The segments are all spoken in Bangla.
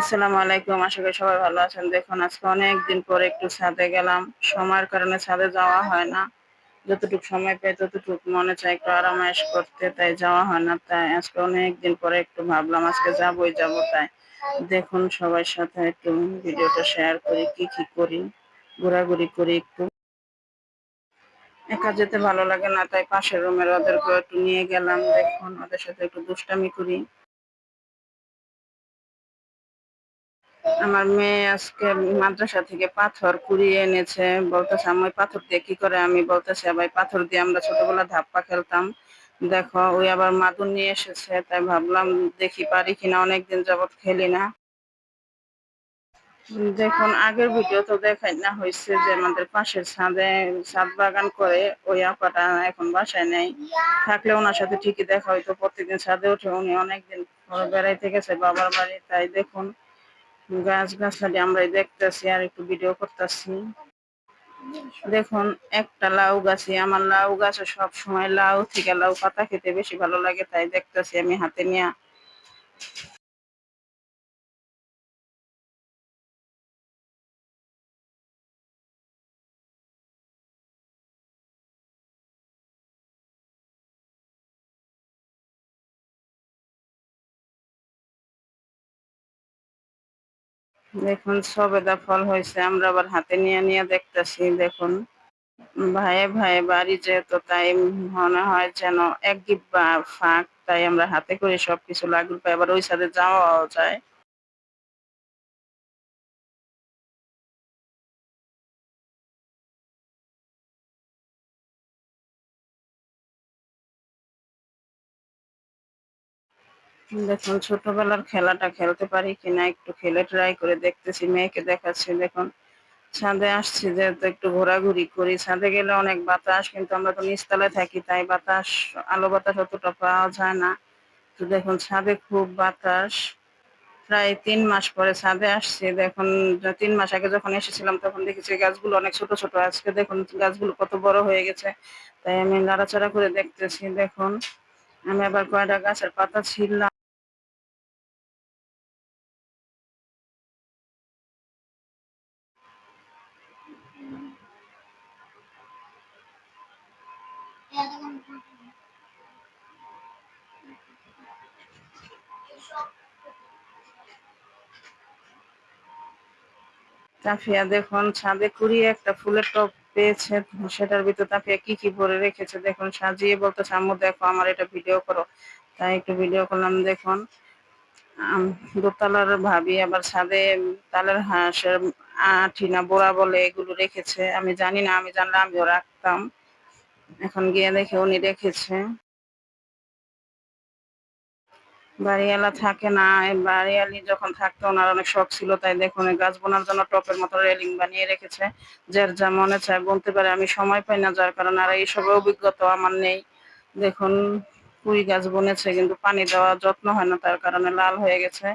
আসসালামু আলাইকুম, আশা করি সবাই ভালো আছেন। দেখুন, আজকে অনেক দিন পরে একটু ছাদে গেলাম। সময়ের কারণে ছাদে যাওয়া হয় না। সময় পাই মনে চাই একটু করতে, তাই যাওয়া হয় না। তাই আজকে অনেক দিন পরে একটু ভাবলাম, আজকে যাবই যাব। তাই দেখুন সাথে একটু ভিডিওটা শেয়ার করি, কি কি করি, ঘোরাঘুরি করি একটু। একা যেতে ভালো লাগে না, তাই পাশের রুমের ওদেরকে একটু নিয়ে গেলাম। দেখুন, ওদের সাথে একটু দুষ্টামি করি। আমার মেয়ে আজকে মাদ্রাসা থেকে পাথর কুড়িয়ে এনেছে। বলতেছে আমি পাথর দিয়ে কি করে? আমি বলতেছি, ভাই, পাথর দিয়ে আমরা ছোটবেলা ধাপ্পা খেলতাম। দেখো, ওই আবার মাদুর নিয়ে এসেছে, তাই ভাবলাম দেখি পারি কিনা, অনেকদিন যাবৎ খেলি না। দেখুন, আগের ভিডিও তো দেখাই না হয়েছে যে আমাদের পাশের ছাদে ছাদ বাগান করে ওই আপাটা এখন বাসায় নেই। থাকলে ওনার সাথে ঠিকই দেখা হয়তো প্রত্যেকদিন ছাদে উঠে উনি অনেকদিন বেড়াইতে গেছে বাবার বাড়ি, তাই দেখুন গাছ গাছালি আমরা দেখতেছি আর একটু ভিডিও করতেছি। দেখুন, একটা লাউ গাছে, আমার লাউ গাছে সব সময় লাউ থেকে লাউ পাতা খেতে বেশি ভালো লাগে, তাই দেখতেছি আমি হাতে নিয়ে। দেখুন সবেদা ফল হয়েছে। আমরা আবার হাতে নিয়ে নিয়ে দেখতেছি, দেখুন। ভাইয়ে ভাইয়ে বাড়ি যেহেতু, তাই মনে হয় যেন এক ডিব্বা ফাঁক, তাই আমরা হাতে করে সবকিছু লাগল আবার ওই সাথে যাওয়াও যায়। দেখুন, ছোটবেলার খেলাটা খেলতে পারি কিনা একটু খেলে ট্রাই করে দেখতেছি, মেয়েকে দেখাচ্ছি, দেখুন। ছাদে আসছি, যেহেতু একটু ঘোরাঘুরি করি। ছাদে গেলে অনেক বাতাস, কিন্তু আমরা তো নিচতলায় থাকি, তাই বাতাস, আলো বাতাস অতটা পাওয়া যায় না। তো দেখুন, ছাদে খুব বাতাস। প্রায় তিন মাস পরে ছাদে আসছি, দেখুন তিন মাস আগে যখন এসেছিলাম, তখন দেখেছি গাছগুলো অনেক ছোট ছোট আজকে দেখুন, গাছগুলো কত বড় হয়ে গেছে। তাই আমি নাড়াচাড়া করে দেখতেছি, দেখুন। আমি আবার কয়টা গাছের পাতা ছিললাম তাফিয়া, দেখুন, ছাদে কুড়িয়ে একটা ফুলের টপ পেয়েছে। সেটার ভিতর তাফিয়া কি কি ভরে রেখেছে? দেখুন, সাজিয়ে বলতে আম্মু দেখো, আমার এটা ভিডিও করো। তাই একটু ভিডিও করলাম, দেখুন। দোতলার ভাবি আবার ছাদে তালের হাঁসের আঠি না বোড়া বলে এগুলো রেখেছে। আমি জানি না, আমি জানলে আমিও রাখতাম। এখন গিয়ে দেখে উনি রেখেছে। বাড়িওয়ালা থাকে না বাড়িওয়ালি যখন থাকতো ওনার অনেক শখ ছিল, তাই দেখুন গাছ বোনার জন্য টপের মতো রেলিং বানিয়ে রেখেছে। যার যা মনে চায় বলতে পারে, আমি সময় পাই না যার কারণে আর এইসব অভিজ্ঞতা আমার নেই। দেখুন কুড়ি গাছ বনেছে, কিন্তু পানি দেওয়া যত্ন হয় না, তার কারণে লাল হয়ে গেছে।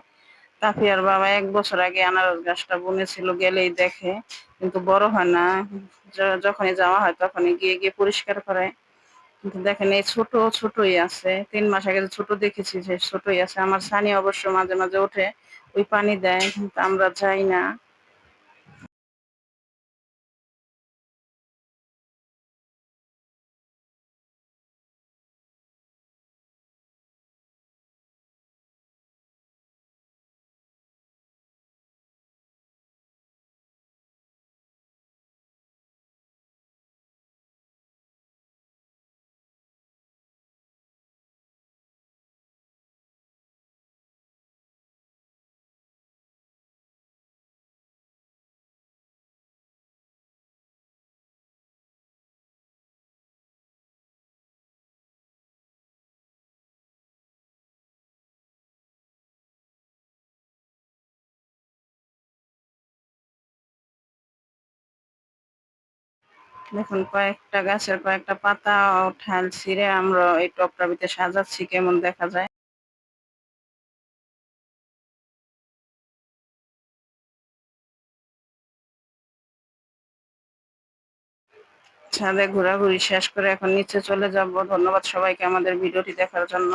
তাফিয়ার বাবা এক বছর আগে আনারস গাছটা বুনেছিল, গেলেই দেখে, কিন্তু বড় হয় না। যখনই যাওয়া হয় তখনই গিয়ে গিয়ে পরিষ্কার করে কিন্তু দেখেন, এই ছোট, ছোটই আছে। তিন মাস আগে ছোট দেখেছি যে ছোটই আছে। আমার সানি অবশ্য মাঝে মাঝে ওঠে, ওই পানি দেয়, কিন্তু আমরা যাই না। দেখুন, কয়েকটা গাছের কয়েকটা পাতা ও ঠাল ছিঁড়ে আমরা এই টপটার ভিতরে সাজাচ্ছি, কেমন দেখা যায়। ছাদে ঘোরাঘুরি শেষ করে এখন নিচে চলে যাব। ধন্যবাদ সবাইকে আমাদের ভিডিওটি দেখার জন্য।